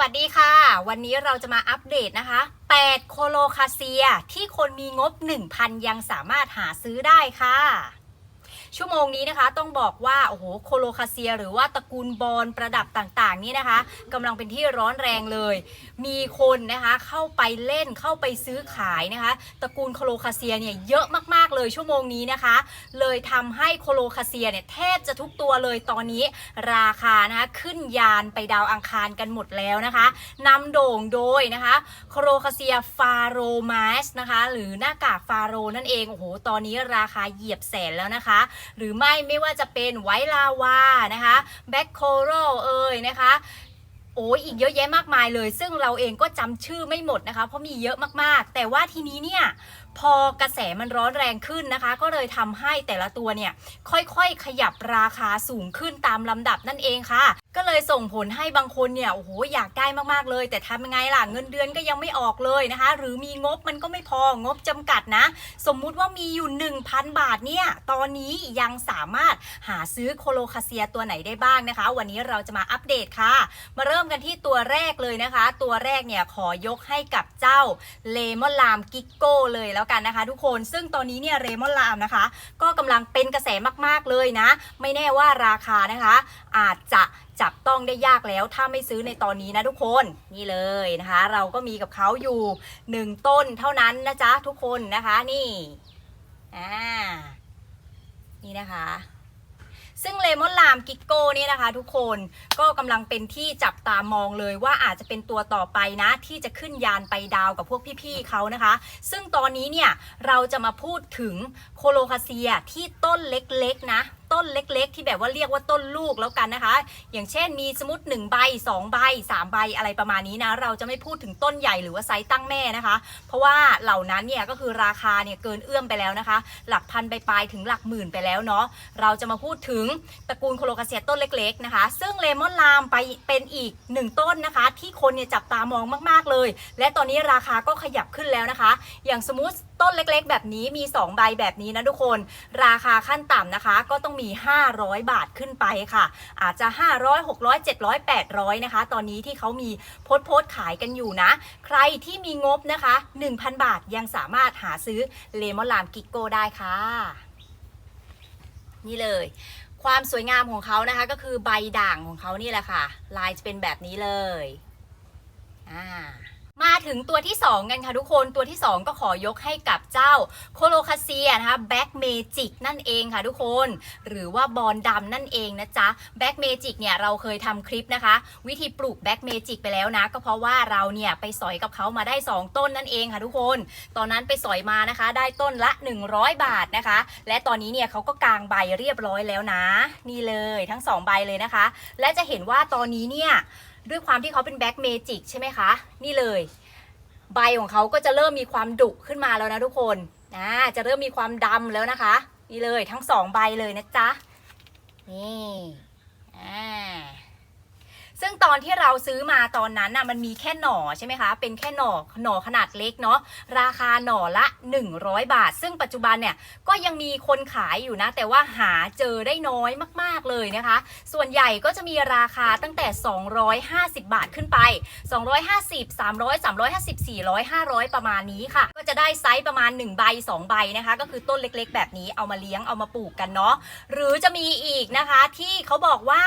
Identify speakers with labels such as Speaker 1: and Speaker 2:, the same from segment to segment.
Speaker 1: วัสดีค่ะ วันนี้เราจะมาอัปเดตนะคะ 8 โคโลคาเซียที่คนมีงบ 1,000 ยังสามารถหาซื้อได้ค่ะ ชั่วโมงนี้นะคะต้องบอกว่าโอ้โหโคโลคาเซีย หรือว่าตระกูลบอลประดับต่างๆ นี่นะคะกำลังเป็นที่ร้อนแรงเลย มีคนนะคะเข้าไปเล่นเข้าไปซื้อขายนะคะตระกูลโคโลคาเซียเนี่ยเยอะมากๆเลยชั่วโมงนี้นะคะ เลยทำให้โคโลคาเซียเนี่ยแทบจะทุกตัวเลยตอนนี้ราคานะคะขึ้นยานไปดาวอังคารกันหมดแล้วนะคะนำโด่งโดยนะคะโคโลคาเซียฟาโรมาสนะคะหรือหน้ากากฟาโรนั่นเองโอ้โหตอนนี้ราคาเหยียบแสนแล้วนะคะหรือไม่ไม่ว่าจะเป็นไวลาวานะคะแบ็คโคโรเอ่ยนะคะโอ้ยอีกเยอะแยะมากมายเลย ซึ่งเราเองก็จำชื่อไม่หมดนะคะ เพราะมีเยอะมากๆ แต่ว่าทีนี้เนี่ยพอกระแสมันร้อนแรงขึ้นนะคะ ก็เลยทำให้แต่ละตัวเนี่ยค่อยๆขยับราคาสูงขึ้นตามลำดับนั่นเองค่ะ ก็เลยส่งผลให้บางคนเนี่ยโอ้โหอยากได้มากๆเลย แต่ทำยังไงล่ะเงินเดือนก็ยังไม่ออกเลยนะคะ หรือมีงบมันก็ไม่พองบจำกัดนะ สมมุติว่ามีอยู่ 1,000 บาทเนี่ย ตอนนี้ยังสามารถหาซื้อโคโลคาเซียตัวไหนได้บ้างนะคะ วันนี้เราจะมาอัปเดตค่ะ มาเริ่มกันที่ตัวแรกเลยนะคะ ตัวแรกเนี่ยขอยกให้กับเจ้าเลมอนลามกิกโก้เลยแล้วกันนะคะ ทุกคนซึ่งตอนนี้เนี่ยเลมอนลามนะคะ ก็กำลังเป็นกระแสมากๆเลยนะ ไม่แน่ว่าราคานะคะ อาจจะ จับต้องได้ยากแล้วถ้าไม่ซื้อในตอนนี้นะทุกคนนี่เลยนะคะ เราก็มีกับเขาอยู่หนึ่งต้นเท่านั้นนะจ๊ะทุกคนนะคะนี่อ่านี่นะคะซึ่งเลมอนลามกิกโก้เนี่ยนะคะ ทุกคนก็กำลังเป็นที่จับตามองเลยว่าอาจจะเป็นตัวต่อไปนะ ที่จะขึ้นยานไปดาวกับพวกพี่ๆเขานะคะ ซึ่งตอนนี้เนี่ยเราจะมาพูดถึงโคโลคาเซียที่ต้นเล็กๆนะต้นเล็ก ๆ ที่แบบว่าเรียกว่าต้นลูกแล้วกันนะคะ อย่างเช่นมีสมมติ1ใบ2ใบ3ใบอะไรประมาณนี้นะ เราจะไม่พูดถึงต้นใหญ่หรือว่าไซส์ตั้งแม่นะคะ เพราะว่าเหล่านั้นเนี่ยก็คือราคาเนี่ยเกินเอื้อมไปแล้วนะคะ หลักพันไปปลายถึงหลักหมื่นไปแล้วเนาะเราจะมาพูดถึงตระกูลโคโลคาเซียต้นเล็ก ๆนะคะ ซึ่งเลมอนลามไปเป็นอีกหนึ่งต้นนะคะ ที่คนเนี่ยจับตามองมากๆเลย และตอนนี้ราคาก็ขยับขึ้นแล้วนะคะ อย่างสมมติต้นเล็กๆ แบบนี้มี 2 ใบแบบนี้นะทุกคน ราคาขั้นต่ำนะคะ ก็ต้องมี 500 บาทขึ้นไปค่ะ อาจจะ 500 600 700 800 นะคะ ตอนนี้ที่เขามีโพสต์โพสขายกันอยู่นะ ใครที่มีงบนะคะ 1,000 บาทยังสามารถหาซื้อเลมอนลามกิโกได้ค่ะ นี่เลยความสวยงามของเขานะคะก็คือใบด่างของเขานี่แหละค่ะ ลายจะเป็นแบบนี้เลย อ่า มาถึงตัวที่ 2 กันค่ะทุกคนตัวที่ 2 ก็ขอยกให้กับเจ้าโคโลคาเซียนะคะแบ็กเมจิกนั่นเองค่ะทุกคน หรือว่าบอลดำนั่นเองนะจ๊ะแบ็กเมจิกเนี่ยเราเคยทำคลิปนะคะ วิธีปลูกแบ็กเมจิกไปแล้วนะ ก็เพราะว่าเราเนี่ยไปสอยกับเขามาได้ 2 ต้นนั่นเองค่ะทุกคน ตอนนั้นไปสอยมานะคะ ได้ต้นละ 100 บาทนะคะ และตอนนี้เนี่ยเขาก็กางใบเรียบร้อยแล้วนะ นี่เลยทั้ง 2 ใบเลยนะคะ และจะเห็นว่าตอนนี้เนี่ย ด้วยความที่เขาเป็นแบ็กเมจิกใช่ไหมคะ นี่เลย ใบของเขาก็จะเริ่มมีความดุขึ้นมาแล้วนะทุกคนนะจะเริ่มมีความดำแล้วนะคะ นี่เลยทั้งสองใบเลยนะจ๊ะนี่ อนที่เราซื้อมาตอนนั้นน่ะมันมีแค่หน่อใช่ไหมคะ เป็นแค่หน่อหน่อขนาดเล็กเนาะราคาหน่อละ 100 บาท ซึ่งปัจจุบันเนี่ยก็ยังมีคนขายอยู่นะ แต่ว่าหาเจอได้น้อยมากๆเลยนะคะ ส่วนใหญ่ก็จะมีราคาตั้งแต่ 250 บาทขึ้นไป 250 300 350 400 500 ประมาณนี้ค่ะ ก็จะได้ไซส์ประมาณ1ใบ2ใบนะคะ ก็คือต้นเล็กๆ แบบนี้เอามาเลี้ยงเอามาปลูกกันเนาะหรือจะมีอีกนะคะที่เขาบอกว่า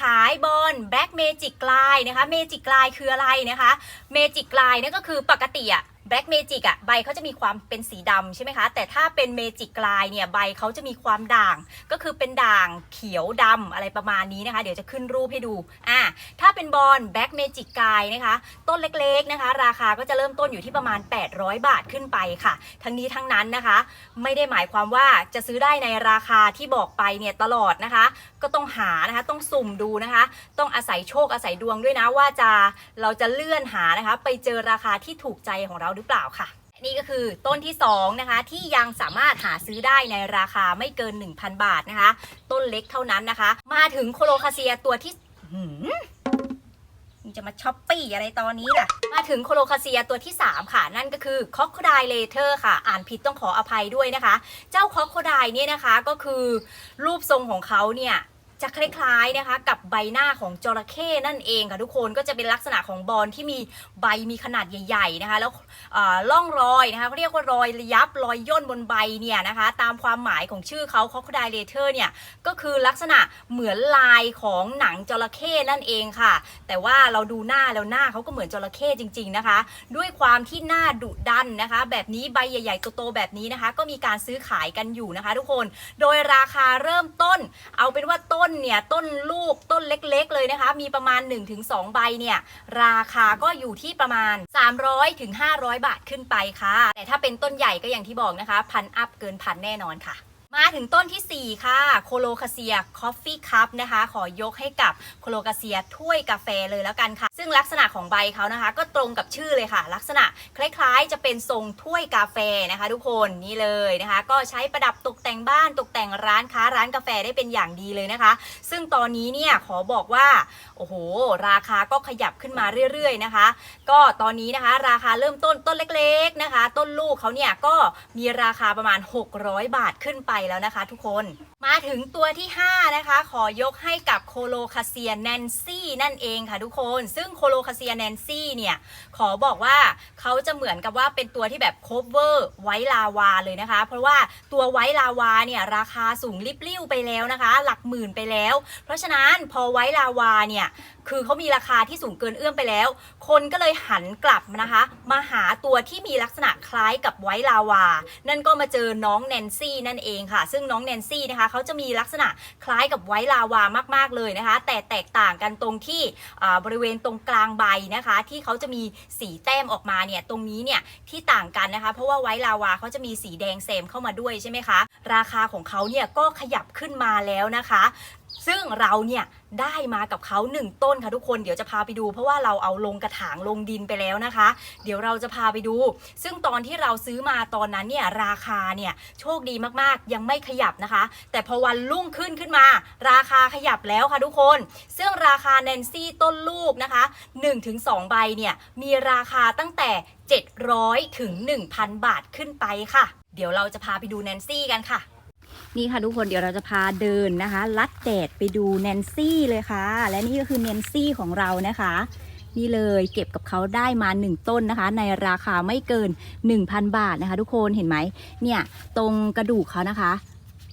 Speaker 1: ขายบอลแบ็กเมจิกลายนะคะเมจิกลายคืออะไรนะคะเมจิกลายนั่นก็คือปกติอะ แบล็กเมจิกอะใบเขาจะมีความเป็นสีดำใช่ไหมคะ แต่ถ้าเป็นเมจิกกลายเนี่ยใบเขาจะมีความด่าง ก็คือเป็นด่างเขียวดำอะไรประมาณนี้นะคะ เดี๋ยวจะขึ้นรูปให้ดูอ่าถ้าเป็นบอลแบล็กเมจิกกลายนะคะ ต้นเล็กๆนะคะ ราคาก็จะเริ่มต้นอยู่ที่ประมาณ 800 บาทขึ้นไปค่ะ ทั้งนี้ทั้งนั้นนะคะ ไม่ได้หมายความว่าจะซื้อได้ในราคาที่บอกไปเนี่ยตลอดนะคะ ก็ต้องหานะคะต้องสุ่มดูนะคะ ต้องอาศัยโชคอาศัยดวงด้วยนะว่าจะเราจะเลื่อนหานะคะ ไปเจอราคาที่ถูกใจของเราหรือเปล่าค่ะ นี่ก็คือต้นที่2นะคะที่ยังสามารถหาซื้อได้ในราคาไม่เกิน 1,000 บาทนะคะ ต้นเล็กเท่านั้นนะคะ มาถึงโคโลคาเซียตัวที่หืมจะมาช้อปปี้อะไรตอนนี้ล่ะ มาถึงโคโลคาเซียตัวที่ 3 ค่ะ นั่นก็คือคอ c โคไดเลเทอร์ค่ะ อ่านผิดต้องขออภัยด้วยนะคะ เจ้าคอ c โคไดเนี่ยนะคะก็คือรูปทรงของเขาเนี่ย จะคล้ายๆนะคะกับใบหน้าของจระเข้นั่นเองค่ะทุกคนก็จะเป็นลักษณะของบอลที่มีใบมีขนาดใหญ่ๆนะคะแล้วล่องรอยนะคะเขาเรียกว่ารอยยับรอยย่นบนใบเนี่ยนะคะตามความหมายของชื่อเขา crocodile letter เนี่ยก็คือลักษณะเหมือนลายของหนังจระเข้นั่นเองค่ะ แต่ว่าเราดูหน้าแล้วหน้าเขาก็เหมือนจระเข้จริง ๆนะคะ ด้วยความที่หน้าดุดันนะคะ แบบนี้ใบใหญ่ๆโตๆแบบนี้นะคะ ก็มีการซื้อขายกันอยู่นะคะ ทุกคน โดยราคาเริ่มต้น เอาเป็นว่าต้นนเนี่ยต้นลูกต้นเล็กๆ เลยนะคะ มีประมาณ 1-2 ใบเนี่ยราคาก็อยู่ที่ประมาณ 300ถึง500 บาทขึ้นไปค่ะ แต่ถ้าเป็นต้นใหญ่ก็อย่างที่บอกนะคะ พันอัพเกินพันแน่นอนค่ะ มาถึงต้นทีสี่ 4 ค่ะโคโลคาเซียคอฟฟี่คัพนะคะ ขอยกให้กับโคโลคาเซียถ้วยกาแฟเลยแล้วกันค่ะ ซึ่งลักษณะของใบเขานะคะ ก็ตรงกับชื่อเลยค่ะ ลักษณะคล้ายๆ จะเป็นทรงถ้วยกาแฟนะคะ ทุกคนนี่เลยนะคะ ก็ใช้ประดับตกแต่งบ้านตกแต่งร้านค้าร้านกาแฟได้เป็นอย่างดีเลยนะคะ ซึ่งตอนนี้เนี่ยขอบอกว่าโอ้โห ราคาก็ขยับขึ้นมาเรื่อยๆนะคะ ก็ตอนนี้นะคะ ราคาเริ่มต้นต้นเล็ก ๆนะคะ ต้นลูกเขาเนี่ยก็มีราคาประมาณ 600 บาทขึ้นไปแล้วนะคะ ทุกคนมาถึงตัวที่ 5 นะคะ ขอยกให้กับโคโลคาเซียแนนซี่นั่นเองค่ะทุกคน ซึ่งโคโลคาเซียแนนซี่เนี่ย ขอบอกว่าเขาจะเหมือนกับว่าเป็นตัวที่แบบโคเวอร์ไวลาวาเลยนะคะ เพราะว่าตัวไวลาวาเนี่ย ราคาสูงริบลิ่วไปแล้วนะคะ หลักหมื่นไปแล้ว เพราะฉะนั้นพอไวลาวาเนี่ยคือเขามีราคาที่สูงเกินเอื้อมไปแล้ว คนก็เลยหันกลับนะคะ มาหาตัวที่มีลักษณะคล้ายกับไวลาวา นั่นก็มาเจอน้องแนนซี่นั่นเองค่ะ ซึ่งน้องแนนซี่นะคะเขาจะมีลักษณะคล้ายกับไวท์ลาวามากๆเลยนะคะ แต่แตกต่างกันตรงที่บริเวณตรงกลางใบนะคะ ที่เขาจะมีสีแต้มออกมาเนี่ยตรงนี้เนี่ยที่ต่างกันนะคะ เพราะว่าไวท์ลาวาเขาจะมีสีแดงเซมเข้ามาด้วยใช่ไหมคะ ราคาของเขาเนี่ยก็ขยับขึ้นมาแล้วนะคะ ซึ่งเราเนี่ยได้มากับเขาหนึ่งต้นค่ะทุกคนเดี๋ยวจะพาไปดู เพราะว่าเราเอาลงกระถางลงดินไปแล้วนะคะ เดี๋ยวเราจะพาไปดู ซึ่งตอนที่เราซื้อมาตอนนั้นเนี่ยราคาเนี่ยโชคดีมากๆ ยังไม่ขยับนะคะ แต่พอวันรุ่งขึ้นขึ้นมา ราคาขยับแล้วค่ะทุกคน ซึ่งราคาแนนซี่ต้นลูกนะคะ1-2ใบเนี่ยมีราคาตั้งแต่ 700ถึง1,000 บาทขึ้นไปค่ะ เดี๋ยวเราจะพาไปดูแนนซี่กันค่ะ นี่ค่ะทุกคนเดี๋ยวเราจะพาเดินนะคะ ลัดแดดไปดูแนนซี่เลยค่ะ และนี่ก็คือแนนซี่ของเรานะคะ นี่เลยเก็บกับเขาได้มา 1 ต้นนะคะ ในราคาไม่เกิน 1,000 บาทนะคะ ทุกคนเห็นไหมเนี่ยตรงกระดูกเขานะคะ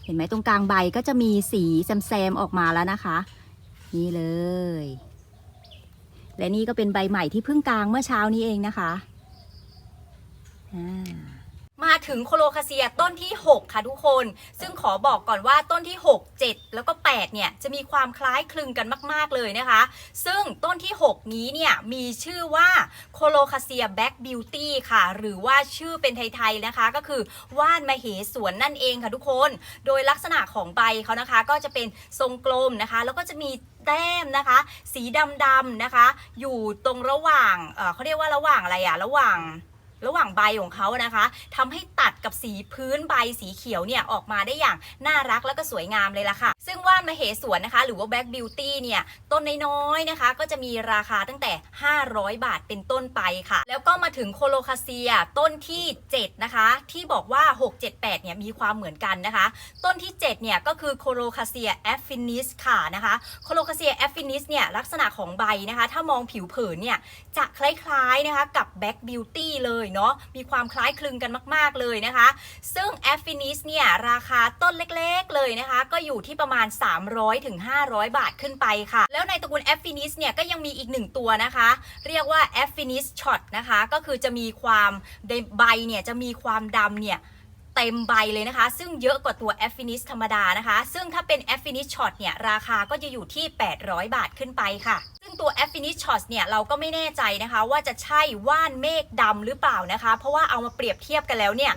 Speaker 1: เห็นไหมตรงกลางใบก็จะมีสีแซมๆออกมาแล้วนะคะ นี่เลย และนี่ก็เป็นใบใหม่ที่เพิ่งกลางเมื่อเช้านี้เองนะคะอ่า มาถึงโคโลคาเซียต้นที่ 6 ค่ะทุกคน ซึ่งขอบอกก่อนว่าต้นที่ 6 7 แล้วก็ 8 เนี่ย จะมีความคล้ายคลึงกันมาก ๆ เลยนะคะ ซึ่งต้นที่ 6 นี้เนี่ย มีชื่อว่าโคโลคาเซียแบ็กบิวตี้ค่ะ หรือว่าชื่อเป็นไทย ๆ นะคะ ก็คือว่านมเหสวนนั่นเองค่ะทุกคน โดยลักษณะของใบเขานะคะ ก็จะเป็นทรงกลมนะคะ แล้วก็จะมีแต้มนะคะ สีดำๆนะคะ อยู่ตรงระหว่างเเขาเรียกว่าระหว่างอะไรอะระหว่าง ระหว่างใบของเขานะคะทำให้ตัดกับสีพื้นใบสีเขียวเนี่ยออกมาได้อย่างน่ารักแล้วก็สวยงามเลยล่ะค่ะ ซึ่งว่านมเหสวนนะคะ หรือว่า Black Beauty เนี่ยต้นน้อยๆนะคะ ก็จะมีราคาตั้งแต่ 500 บาทเป็นต้นไปค่ะ แล้วก็มาถึงโคโลคาเซียต้นที่ 7 นะคะ ที่บอกว่า 6 7 8 เนี่ยมีความเหมือนกันนะคะ ต้นที่ 7 เนี่ยก็คือโคโลคาเซียแอฟฟินิสค่ะนะคะโคโลคาเซียแอฟฟินิสเนี่ยลักษณะของใบนะคะ ถ้ามองผิวเผินเนี่ยจะคล้ายๆนะคะกับ Back Beauty เลยเนาะมีความคล้ายคลึงกันมาก ๆ เลยนะคะ ซึ่ง a f f i n i s เนี่ยราคาต้นเล็กๆเลยนะคะ ก็อยู่ที่ประมาณ 300ถึง500 บาทขึ้นไปค่ะ แล้วในตระกูล a f f i n i s เนี่ยก็ยังมีอีกหนึ่งตัวนะคะ เรียกว่า a f f i n i s Shot นะคะ ก็คือจะมีความในใบเนี่ยจะมีความดำเนี่ย เต็มใบเลยนะคะ ซึ่งเยอะกว่าตัว a f f i n i s ธรรมดานะคะ ซึ่งถ้าเป็น a f f i n i s Shot เนี่ยราคาก็จะอยู่ที่ 800 บาทขึ้นไปค่ะ ซึ่งตัว a f f i n i s Shot เนี่ยเราก็ไม่แน่ใจนะคะ ว่าจะใช่ว่านเมฆดำหรือเปล่านะคะ เพราะว่าเอามาเปรียบเทียบกันแล้วเนี่ย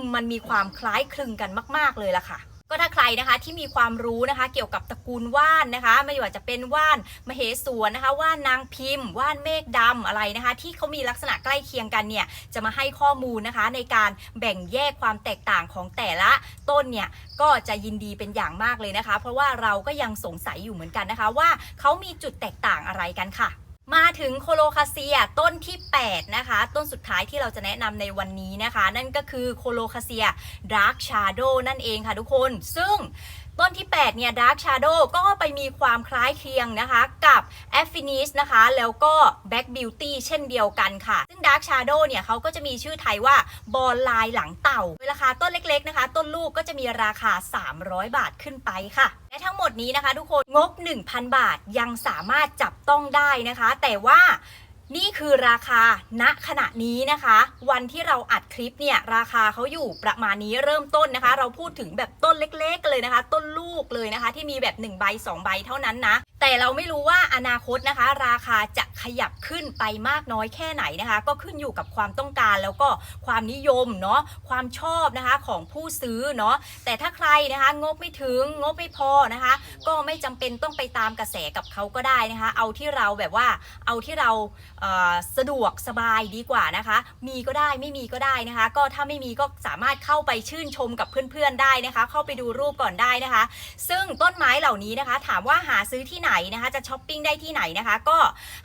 Speaker 1: มมันมีความคล้ายคลึงกันมาก ๆเลยล่ะค่ะ ก็ถ้าใครนะคะที่มีความรู้นะคะเกี่ยวกับตระกูลว่านนะคะ ไม่ว่าจะเป็นว่านมเหสวนนะคะว่านนางพิมพ์ ว่านเมฆดำอะไรนะคะ ที่เขามีลักษณะใกล้เคียงกันเนี่ยจะมาให้ข้อมูลนะคะในการแบ่งแยกความแตกต่างของแต่ละต้นเนี่ยก็จะยินดีเป็นอย่างมากเลยนะคะ เพราะว่าเราก็ยังสงสัยอยู่เหมือนกันนะคะ ว่าเขามีจุดแตกต่างอะไรกันค่ะ มาถึงโคโลคาเซียต้นที่ 8 นะคะ ต้นสุดท้ายที่เราจะแนะนำในวันนี้นะคะ นั่นก็คือโคโลคาเซียดาร์กชาโดนั่นเองค่ะทุกคนซึ่ง ต้นที่ 8 เนี่ย Dark Shadow ก็ไปมีความคล้ายเคียงนะคะ กับ a f f i n i s นะคะ แล้วก็ Black Beauty เช่นเดียวกันค่ะ ซึ่ง Dark Shadow เนี่ยเขาก็จะมีชื่อไทยว่าบอลลายหลังเต่า ราคาต้นเล็กๆนะคะ ต้นลูกก็จะมีราคา 300 บาทขึ้นไปค่ะ และทั้งหมดนี้นะคะทุกคนงบ 1,000 บาทยังสามารถจับต้องได้นะคะ แต่ว่า นี่คือราคาณขณะนี้นะคะ วันที่เราอัดคลิปเนี่ยราคาเขาอยู่ประมาณนี้เริ่มต้นนะคะ เราพูดถึงแบบต้นเล็กๆเลยนะคะ ต้นลูกเลยนะคะ ที่มีแบบ1ใบ2ใบเท่านั้นนะแต่เราไม่รู้ว่าอนาคตนะคะ ราคาจะ ขยับขึ้นไปมากน้อยแค่ไหนนะคะ ก็ขึ้นอยู่กับความต้องการแล้วก็ความนิยมเนาะความชอบนะคะของผู้ซื้อเนาะแต่ถ้าใครนะคะงบไม่ถึงงบไม่พอนะคะ ก็ไม่จำเป็นต้องไปตามกระแสกับเขาก็ได้นะคะ เอาที่เราแบบว่าเอาที่เราเสะดวกสบายดีกว่านะคะ มีก็ได้ไม่มีก็ได้นะคะ ก็ถ้าไม่มีก็สามารถเข้าไปชื่นชมกับเพื่อนๆได้นะคะ เข้าไปดูรูปก่อนได้นะคะ ซึ่งต้นไม้เหล่านี้นะคะ ถามว่าหาซื้อที่ไหนนะคะ จะช้อปปิ้งได้ที่ไหนนะคะ ก็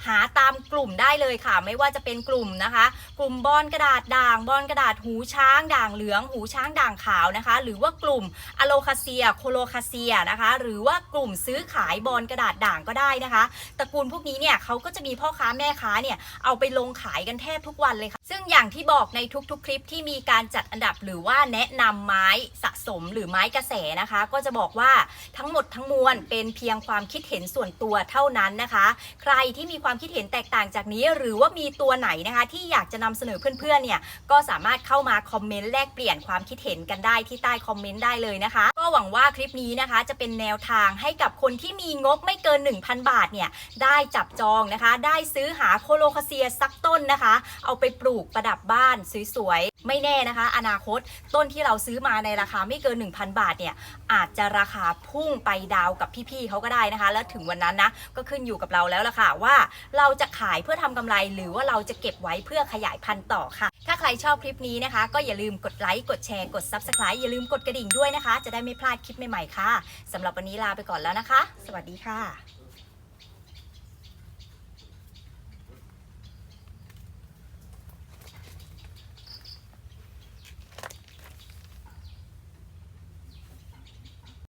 Speaker 1: หาตามกลุ่มได้เลยค่ะ ไม่ว่าจะเป็นกลุ่มนะคะ กลุ่มบอนกระดาษด่างบอนกระดาษหูช้าง ด่างเหลือง หูช้างด่างขาวนะคะ หรือว่ากลุ่มอะโลคาเซียโคโลคาเซียนะคะ หรือว่ากลุ่มซื้อขายบอนกระดาษด่างก็ได้นะคะตระกูลพวกนี้เนี่ยเขาก็จะมีพ่อค้าแม่ค้าเนี่ยเอาไปลงขายกันแทบทุกวันเลยค่ะ ซึ่งอย่างที่บอกในทุกๆ คลิปที่มีการจัดอันดับหรือว่าแนะนำไม้สะสมหรือไม้กระแสนะคะ ก็จะบอกว่าทั้งหมดทั้งมวลเป็นเพียงความคิดเห็นส่วนตัวเท่านั้นนะคะ ใครที่มีความคิดเห็นแตกต่างจากนี้ หรือว่ามีตัวไหนนะคะที่อยากจะนำเสนอเพื่อนๆเนี่ยก็สามารถเข้ามาคอมเมนต์แลกเปลี่ยนความคิดเห็นกันได้ที่ใต้คอมเมนต์ได้เลยนะคะ ก็หวังว่าคลิปนี้นะคะ จะเป็นแนวทางให้กับคนที่มีงบไม่เกิน 1,000 บาทเนี่ยได้จับจองนะคะ ได้ซื้อหาโคโลคาเซียสักต้นนะคะ เอาไปปลูกประดับบ้านสวยๆไม่แน่นะคะ อนาคตต้นที่เราซื้อมาในราคาไม่เกิน 1,000 บาทเนี่ย อาจจะราคาพุ่งไปดาวกับพี่ๆเขาก็ได้นะคะ แล้วถึงวันนั้นนะก็ขึ้นอยู่กับเราแล้วล่ะค่ะว่าเราจะขายเพื่อทำกำไร หรือว่าเราจะเก็บไว้เพื่อขยายพันธุ์ต่อค่ะ ถ้าใครชอบคลิปนี้นะคะ ก็อย่าลืมกดไลค์กดแชร์กด Subscribe อย่าลืมกดกระดิ่งด้วยนะคะ จะได้ไม่พลาดคลิปใหม่ๆค่ะสำหรับวันนี้ลาไปก่อนแล้วนะคะ สวัสดีค่ะ